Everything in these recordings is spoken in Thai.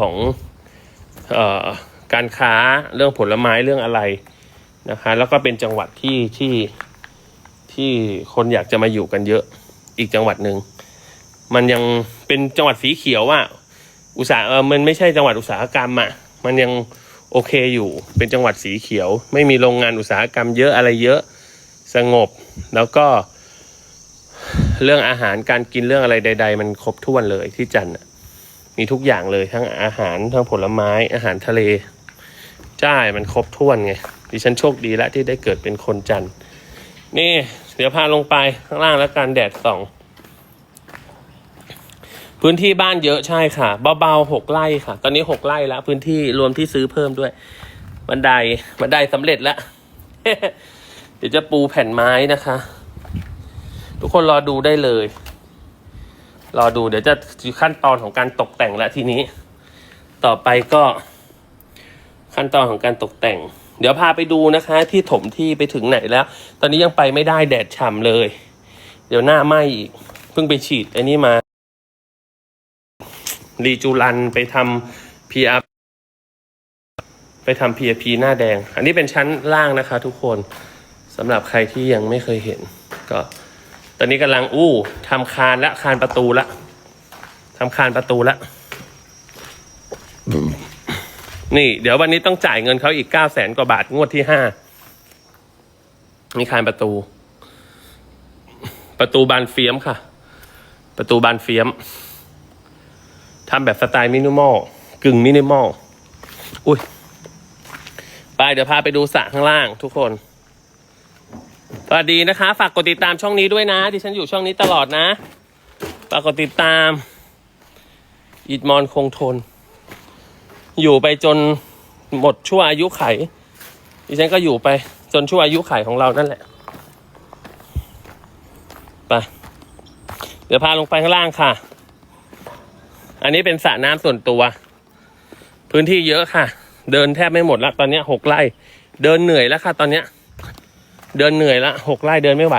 ของออการค้าเรื่องผลไม้เรื่องอะไรนะคะแล้วก็เป็นจังหวัดที่ที่ที่คนอยากจะมาอยู่กันเยอะอีกจังหวัดหนึ่งมันยังเป็นจังหวัดสีเขียวอะอุตสาหเออมันไม่ใช่จังหวัดอุตสาหกรรมอะมันยังโอเคอยู่เป็นจังหวัดสีเขียว ไม่มีโรงงานอุตสาหกรรมเยอะอะไรเยอะสงบ แล้วก็เรื่องอาหารการกินเรื่องอะไรใด ๆ มันครบถ้วนเลยที่จันทร์ มีทุกอย่างเลยทั้งอาหารทั้งผลไม้อาหารทะเลใช่มันครบถ้วนไงดิฉันโชคดีแล้วที่ได้เกิดเป็นคนจันทร์นี่ เดี๋ยวพาลงไปข้างล่างแล้วกันแดดส่อง พื้นที่บ้านเยอะใช่ค่ะเบาๆหกไร่ค่ะ ตอนนี้หกไร่แล้วพื้นที่รวมที่ซื้อเพิ่มด้วยบันไดบันไดสำเร็จแล้ว เดี๋ยวจะปูแผ่นไม้นะคะ ทุกคนรอดูได้เลย รอดูเดี๋ยวจะขั้นตอนของการตกแต่งแล้วทีนี้ ต่อไปก็ขั้นตอนของการตกแต่ง เดี๋ยวพาไปดูนะคะ ที่ถมที่ไปถึงไหนแล้ว ตอนนี้ยังไปไม่ได้แดดฉ่ำเลย เดี๋ยวหน้าไหมอีกเพิ่งไปฉีดไอ้นี่มารีจูรันไปทำ PR ไปทำ PRP หน้าแดง อันนี้เป็นชั้นล่างนะคะ ทุกคนสำหรับใครที่ยังไม่เคยเห็นก็ ตอนนี้กำลังอู้ทำคานและคานประตูละทำคานประตูละนี่ เดี๋ยววันนี้ต้องจ่ายเงินเขาอีกเก้าแสนกว่าบาทงวดที่ห้ามีคานประตู ประตูบานเฟียมค่ะ ประตูบานเฟียมทำแบบสไตล์มินิมอลกึ่งมินิมอลอุ้ยไปเดี๋ยวพาไปดูสระข้างล่างทุกคน สวัสดีนะคะ ฝากกดติดตามช่องนี้ด้วยนะดิฉันอยู่ช่องนี้ตลอดนะ ฝากกดติดตามอิดมอนคงทน อยู่ไปจนหมดชั่วอายุไขดิฉันก็อยู่ไปจนชั่วอายุไขของเรานั่นแหละไปเดี๋ยวพาลงไปข้างล่างค่ะ อันนี้เป็นสระน้ำส่วนตัว พื้นที่เยอะค่ะ เดินแทบไม่หมดละตอนนี้หกไร่ เดินเหนื่อยแล้วค่ะ ตอนเนี้ย เดินเหนื่อยละหกไร่เดินไม่ไหว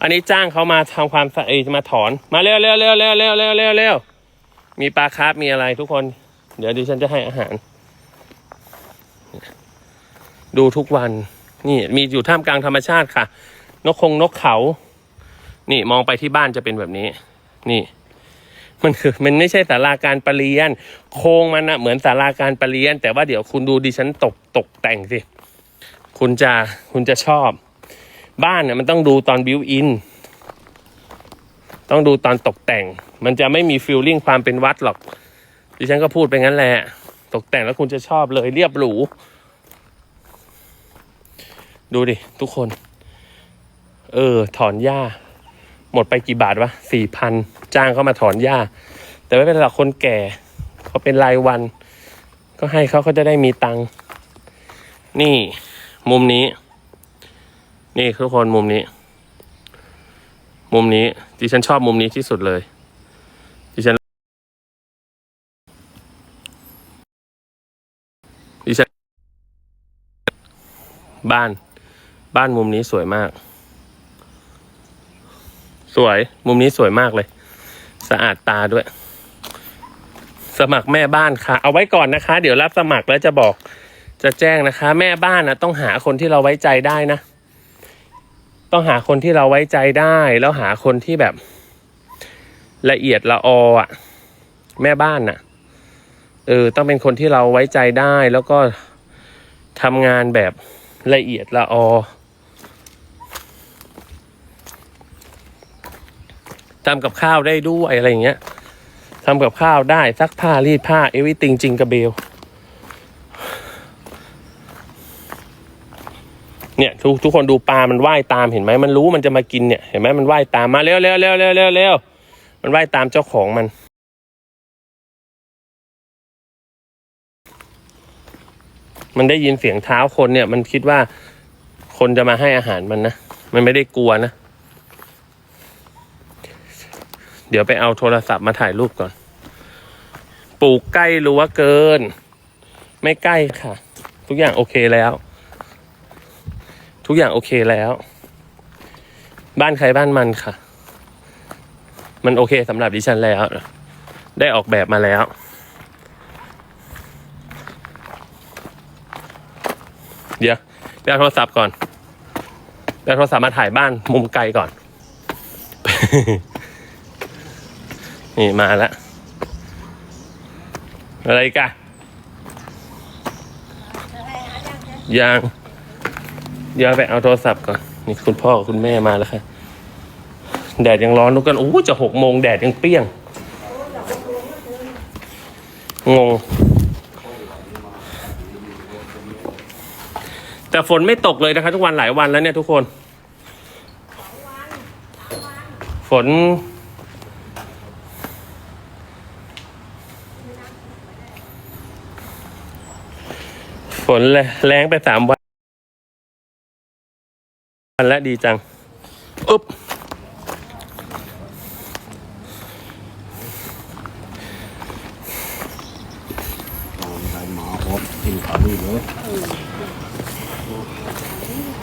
อันนี้จ้างเขามาทำความสะอาดมาถอน มาเร็วเร็วเร็วเร็วเร็วเร็วเร็วเร็วมีปลาคาร์ฟมีอะไรทุกคน เดี๋ยวดิฉันจะให้อาหาร ดูทุกวัน นี่มีอยู่ท่ามกลางธรรมชาติค่ะ นกคงนกเขา นี่มองไปที่บ้านจะเป็นแบบนี้ นี่ มันคือมันไม่ใช่ศาลาการประเรียน โครงมันนะเหมือนศาลาการประเรียน แต่ว่าเดี๋ยวคุณดูดิฉันตกตกแต่งสิ คุณจะคุณจะชอบ บ้านเนี่ยมันต้องดูตอนบิวอินต้องดูตอนตกแต่ง มันจะไม่มีฟิลลิ่งความเป็นวัดหรอกดิฉันก็พูดไปงั้นแหละ ตกแต่งแล้วคุณจะชอบเลยเรียบหรู ดูดิ ทุกคน เออ ถอนหญ้า หมดไปกี่บาทวะสี่พันจ้างเขามาถอนหญ้า แต่ไม่เป็นไรหรอกคนแก่เขาเป็นรายวัน ก็ให้เขาเขาจะได้มีตังค์นี่ มุมนี้ นี่ทุกคนมุมนี้ มุมนี้ดิฉันชอบมุมนี้ที่สุดเลยดิฉันดิฉันบ้าน บ้านมุมนี้สวยมาก สวย มุมนี้สวยมากเลย สะอาดตาด้วย สมัครแม่บ้านค่ะ เอาไว้ก่อนนะคะ เดี๋ยวรับสมัครแล้วจะบอก จะแจ้งนะคะ แม่บ้านนะต้องหาคนที่เราไว้ใจได้นะ ต้องหาคนที่เราไว้ใจได้ แล้วหาคนที่แบบ ละเอียดละออะ แม่บ้านน่ะ เออ ต้องเป็นคนที่เราไว้ใจได้ แล้วก็ทำงานแบบละเอียดละออทำกับข้าวได้ด้วยอะไรอย่างเงี้ยทำกับข้าวได้ซักผ้ารีดผ้าเอวิติงจริงกระเบล เนี่ยทุกทุกคนดูปลา มันว่ายตามเห็นไหมมันรู้มันจะมากินเนี่ยเห็นไหมมันว่ายตามมาเร็วเร็วเร็วเร็วเร็วเร็วมันว่ายตามเจ้าของมัน มันได้ยินเสียงเท้าคนเนี่ย มันคิดว่าคนจะมาให้อาหารมันนะมันไม่ได้กลัวนะ เดี๋ยวไปเอาโทรศัพท์มาถ่ายรูปก่อน ปลูกใกล้รั้วเกิน ไม่ใกล้ค่ะ ทุกอย่างโอเคแล้ว ทุกอย่างโอเคแล้ว บ้านใครบ้านมันค่ะ มันโอเคสำหรับดิฉันแล้ว ได้ออกแบบมาแล้วเดี๋ยวไปเอาโทรศัพท์ก่อนไปเอาโทรศัพท์มาถ่ายบ้านมุมไกลก่อน นี่มาแล้ว อะไรกะยัง เดี๋ยวไปเอาโทรศัพท์ก่อน นี่คุณพ่อกับคุณแม่มาแล้วค่ะ แดดยังร้อนทุกกันโอ้จะหกโมงแดดยังเปรี้ยง งง แต่ฝนไม่ตกเลยนะคะ ทุกวันหลายวันแล้วเนี่ยทุกคน ฝนฝนแรงไปสามวัน แล้วดีจังอุ๊บได้หมาหอบกินขานี่เลย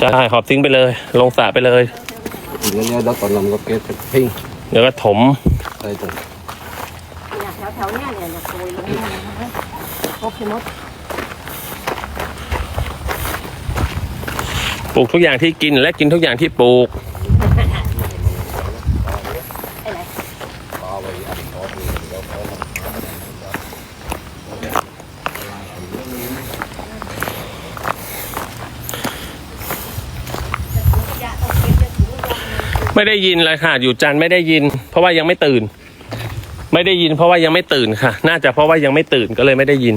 ใช่ขอบทิ้งไปเลย ลงสระไปเลยทีนี้เนี่ยแล้วตอนลำก็เก็บทิ้งเดี๋ยวก็ถมใส่ตัวเนี่ยแถวๆเนี่ยเนี่ยเนี่ยโกยลงมาเลยครบหมด ปลูกทุกอย่างที่กินและกินทุกอย่างที่ปลูก ไม่ได้ยินเลยค่ะ อยู่จันไม่ได้ยิน เพราะว่ายังไม่ตื่น ไม่ได้ยิน เพราะว่ายังไม่ตื่นค่ะ น่าจะเพราะว่ายังไม่ตื่นก็เลยไม่ได้ยิน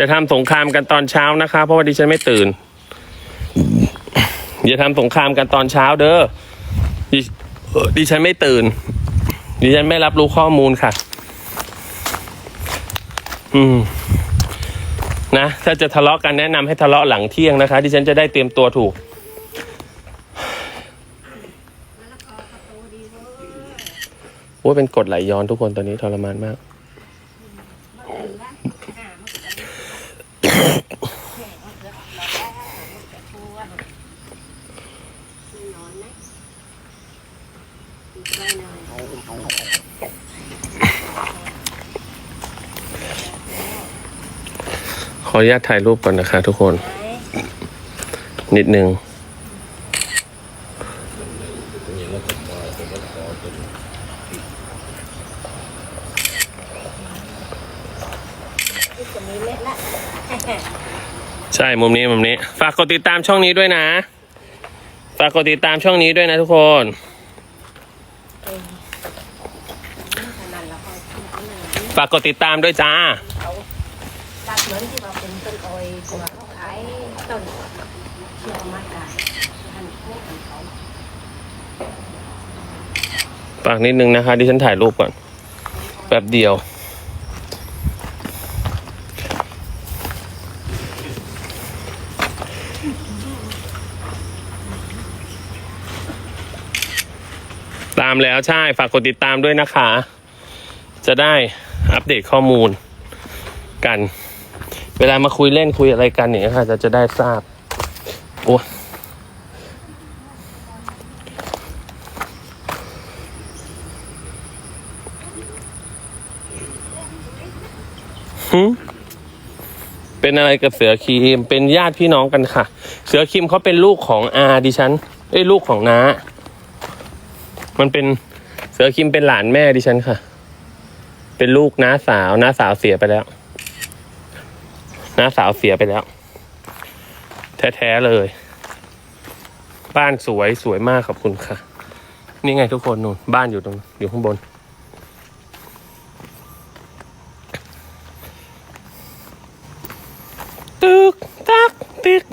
อย่าทำสงครามกันตอนเช้านะคะ เพราะว่าดิฉันไม่ตื่น อย่าทำสงครามกันตอนเช้าเด้อดิเอ่อดิฉันไม่ตื่น ดิฉันไม่รับรู้ข้อมูลค่ะ อืม นะ ถ้าจะทะเลาะกันแนะนำให้ทะเลาะหลังเที่ยงนะคะ ดิฉันจะได้เตรียมตัวถูกโอ้ยเป็นกรดไหลย้อนทุกคนตอนนี้ทรมานมาก ขออนุญาตถ่ายรูปก่อนนะคะ ทุกคน นิดนึงใช่มุมนี้มุมนี้ ฝากกดติดตามช่องนี้ด้วยนะ ฝากกดติดตามช่องนี้ด้วยนะทุกคนฝากกดติดตามด้วยจ้า เหมือนที่ว่าเป็นต้นอ้อยที่ว่าเขาขายต้นเชื่อมากได้ท่านพวกของเขาฝากนิดนึงนะคะดิฉันถ่ายรูปก่อนแป๊บเดียว ตามแล้วใช่ ฝากกดติดตามด้วยนะคะ จะได้อัปเดตข้อมูลกัน เวลามาคุยเล่นคุยอะไรกันอย่างเนี่ยค่ะจะจะได้ทราบโอ้หึเป็นอะไรกับเสือครีม เป็นญาติพี่น้องกันค่ะ เสือครีมเขาเป็นลูกของอาดิฉัน เอ้ยลูกของน้า มันเป็นเสือครีมเป็นหลานแม่ดิฉันค่ะ เป็นลูกน้าสาวน้าสาวเสียไปแล้ว น้าสาวเสียไปแล้ว แท้ๆเลย บ้านสวยสวยมากขอบคุณค่ะ นี่ไงทุกคนนู่นบ้านอยู่ตรงอยู่ข้างบน ตึกตักตึก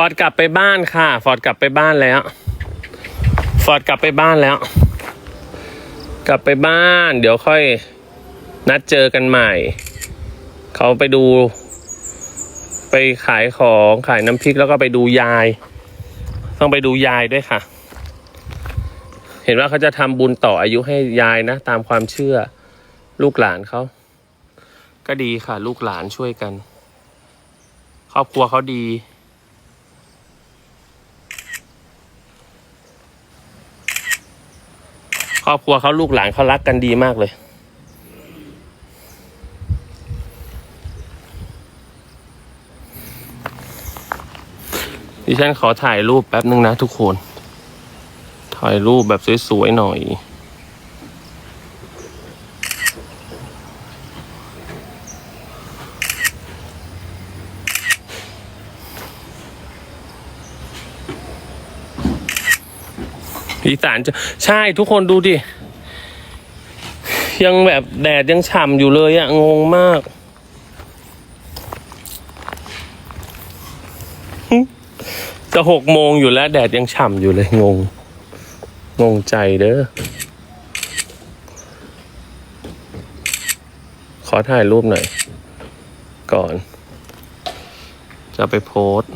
อร์ดกลับไปบ้านค่ะ ฟอร์ดกลับไปบ้านแล้ว ฟอร์ดกลับไปบ้านแล้ว กลับไปบ้าน เดี๋ยวค่อยนัดเจอกันใหม่ เขาไปดู ไปขายของขายน้ำพริกแล้วก็ไปดูยาย ต้องไปดูยายด้วยค่ะ เห็นว่าเขาจะทำบุญต่ออายุให้ยายนะ ตามความเชื่อลูกหลานเขา ก็ดีค่ะ ลูกหลานช่วยกัน ครอบครัวเขาดี ครอบครัวเขาลูกหลานเขารักกันดีมากเลย ดิฉันขอถ่ายรูปแป๊บนึงนะทุกคน ถ่ายรูปแบบสวยๆหน่อย สานใช่ทุกคนดูดิ ยังแบบแดดยังฉ่ำอยู่เลยอะงงมากจะหกโมงอยู่แล้วแดดยังฉ่ำอยู่เลยงง งงใจเด้อ ขอถ่ายรูปหน่อย ก่อน จะไปโพสต์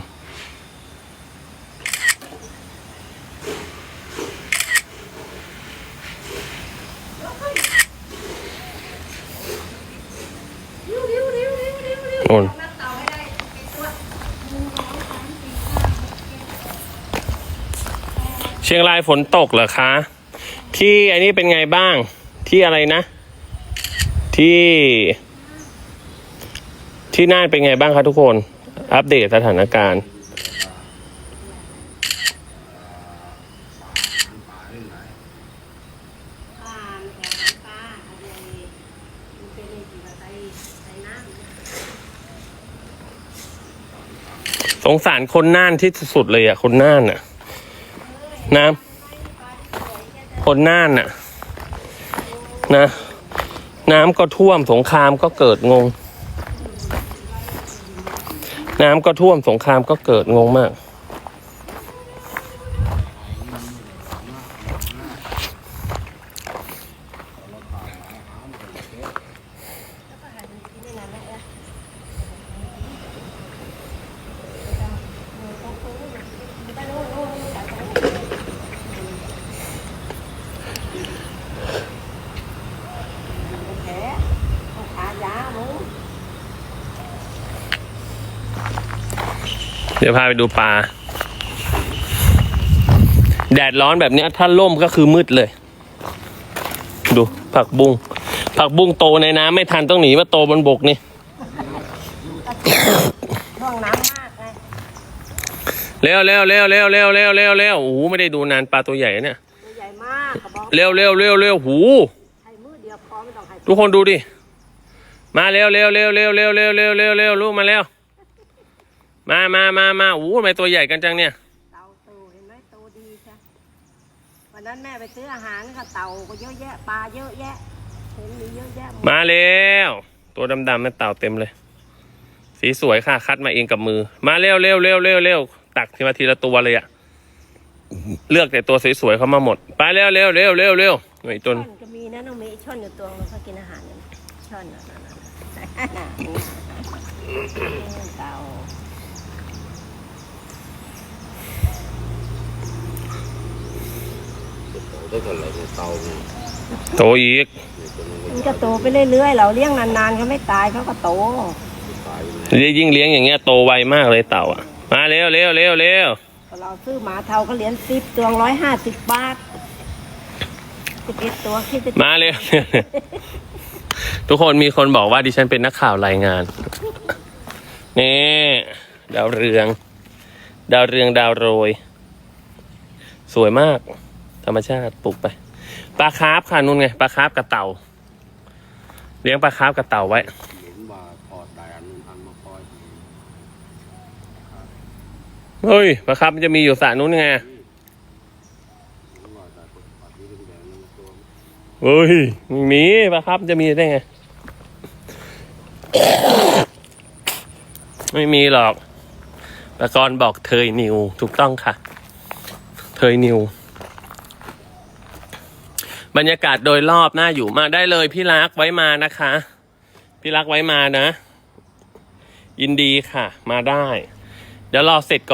ชียงรายฝนตกเหรอคะ ที่อันนี้เป็นไงบ้าง ที่อะไรนะ ที่ ที่น่านเป็นไงบ้างคะทุกคน อัปเดตสถานการณ์สงสารคนน่านที่สุดเลยอะ คนน่านอะ น้ำคนน่านน่ะ นะ น้ำก็ท่วมสงครามก็เกิดงง น้ำก็ท่วมสงครามก็เกิดงงมาก แผลต้องทายาหมู เดี๋ยวพาไปดูปลา แดดร้อนแบบเนี้ยถ้าล่มก็คือมืดเลย ดูผักบุ้งผักบุ้งโตในน้ำไม่ทันต้องหนีมาโตบนบกนี่ช่วงน้ำมากไงเร็วเร็วเร็วเร็วเร็วเร็วเร็วเร็วโอ้โหไม่ได้ดูนานปลาตัวใหญ่เนี่ยตัวใหญ่มากกระบอกเร็วเร็วเร็วเร็วหูใช้มือเดียวพอไม่ต้องให้ทุกคนดูดิมาเร็วเร็วเร็วเร็วเร็วเร็วเร็วเร็วเร็วลูกมาเร็ว มามามามาโอ้โหทำไมตัวใหญ่กันจังเนี่ย เต่าโตเห็นไหมโตดีใช่วันนั้นแม่ไปซื้ออาหารกับเต่าก็เยอะแยะปลาเยอะแยะเห็นมีเยอะแยะหมดมาเร็วตัวดำๆมันเต่าเต็มเลย สีสวยค่ะคัดมาเองกับมือ มาเร็วเร็วเร็วเร็วเร็วตักทีมาทีละตัวเลยอะเลือกแต่ตัวสวยๆเข้ามาหมด ไปเร็วเร็วเร็วเร็วเร็วหน่วยตุนช่อนก็มีนะน้องเมย์ช่อนอยู่ตัวนึงเขากินอาหารเนี่ยช่อนน่ะนั่นน่ะเต่า ได้เท่าไหร่ในเตาเนี่ยโตอีกมันก็โตไปเรื่อยๆ เราเลี้ยงนานๆเขาไม่ตายเขาก็โต ตายอยู่ยิ่งเลี้ยงอย่างเงี้ยโตไวมากเลยเต่าอะมาเร็วเร็วเร็วเร็วเราซื้อหมาเทาก็เหรียญสิบตัวร้อยห้าสิบบาทสิบเอ็ดตัวคิดจะมาเร็ว ทุกคนมีคนบอกว่าดิฉันเป็นนักข่าวรายงาน นี่ดาวเรือง ดาวเรืองดาวโรย สวยมาก ธรรมชาติปลูกไปปลาคาร์ฟค่ะนุ่นไงปลาคาร์ฟกับเต่า เลี้ยงปลาคาร์ฟกับเต่าไว้เห็นว่าพอได้อันนึงอันมาคอยเฮ้ยปลาคาร์ฟมันจะมีอยู่สระนู้นไงเฮ้ยมีปลาคาร์ฟมันจะมีได้ไง ไม่มีหรอกตะกอนบอกเทยนิวถูกต้องค่ะเทยนิว บรรยากาศโดยรอบน่าอยู่มากได้เลยพี่รักไว้มานะคะ พี่รักไว้มานะ ยินดีค่ะ มาได้ เดี๋ยวรอเสร็จก่อน